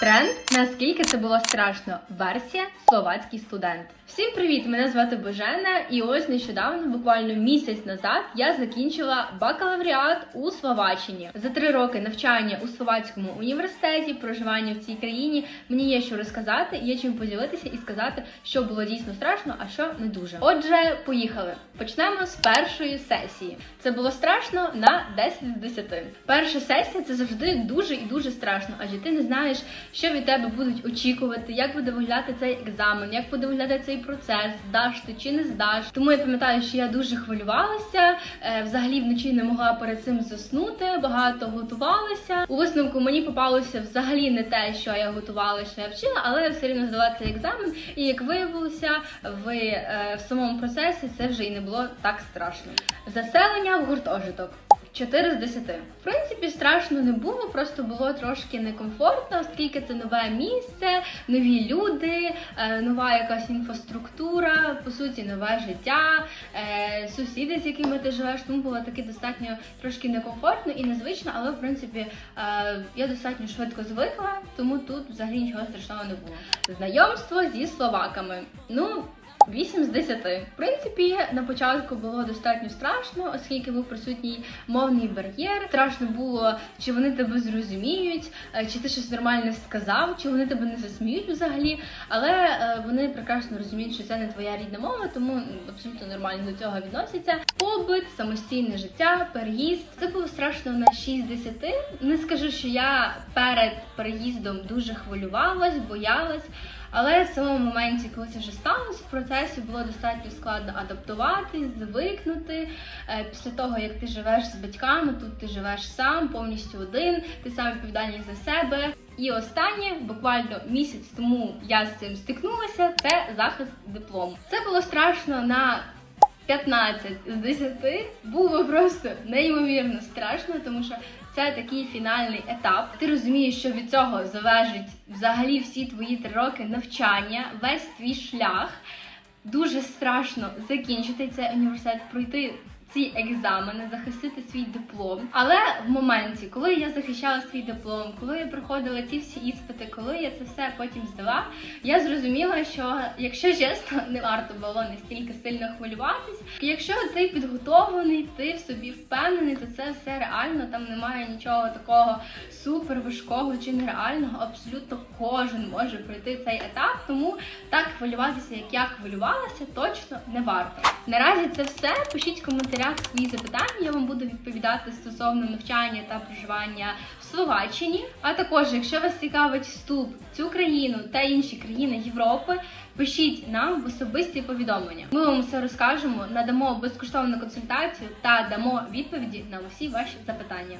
Тренд, наскільки це було страшно. Версія словацький студент. Всім привіт! Мене звати Божена, і ось нещодавно, буквально місяць назад, я закінчила бакалавріат у Словаччині. За три роки навчання у словацькому університеті, проживання в цій країні. Мені є що розказати, є чим поділитися і сказати, що було дійсно страшно, а що не дуже. Отже, поїхали. Почнемо з першої сесії. Це було страшно на 10 з 10. Перша сесія це завжди дуже і дуже страшно, адже ти не знаєш, що від тебе будуть очікувати, як буде виглядати цей екзамен, як буде виглядати цей процес, здаш ти чи не здаш. Тому я пам'ятаю, що я дуже хвилювалася. е, Взагалі вночі не могла перед цим заснути, багато готувалася. У висновку мені попалося взагалі не те, що я готувала, що я вчила, але я все рівно здала цей екзамен. І як виявилося, в, е, в самому процесі це вже і не було так страшно. Заселення в гуртожиток. 4 з 10. В принципі, страшно не було, просто було трошки некомфортно, оскільки це нове місце, нові люди, е, нова якась інфраструктура, по суті, нове життя, е, сусіди, з якими ти живеш. Тому було таке достатньо трошки некомфортно і незвично, але в принципі е, я достатньо швидко звикла, тому тут взагалі нічого страшного не було. Знайомство зі словаками. Ну. 8 з 10. В принципі, на початку було достатньо страшно, оскільки був присутній мовний бар'єр. Страшно було, чи вони тебе зрозуміють, е, чи ти щось нормально сказав, чи вони тебе не засміють взагалі. Але е, вони прекрасно розуміють, що це не твоя рідна мова, тому абсолютно нормально до цього відносяться. Побит, самостійне життя, переїзд. Це було страшно на 6 з 10. Не скажу, що я перед переїздом дуже хвилювалась, боялась. Але в самому моменті, коли це вже сталося, в процесі було достатньо складно адаптуватись, звикнути. Е, Після того, як ти живеш з батьками, тут ти живеш сам, повністю один, ти сам відповідальний за себе. І останнє, буквально місяць тому я з цим стикнулася, це захист диплому. Це було страшно на 15 з 10 було просто неймовірно страшно, тому що це такий фінальний етап. Ти розумієш, що від цього залежить взагалі всі твої три роки навчання, весь твій шлях. Дуже страшно закінчити цей університет, пройти ці екзамени, захистити свій диплом. Але в моменті, коли я захищала свій диплом, коли я проходила ці всі іспити, коли я це все потім здала, я зрозуміла, що якщо чесно, не варто було настільки сильно хвилюватись. Якщо ти підготовлений, ти в собі впевнений, то це все реально. Там немає нічого такого супер важкого чи нереального. Абсолютно кожен може пройти цей етап. Тому так хвилюватися, як я хвилювалася, точно не варто. Наразі це все. Пишіть в коментарях свої запитання. Я вам буду відповідати стосовно навчання та проживання в Словаччині. А також, якщо вас цікавить вступ в цю країну та інші країни Європи, пишіть нам в особисті повідомлення. Ми вам все розкажемо, надамо безкоштовну консультацію та дамо відповіді на усі ваші запитання.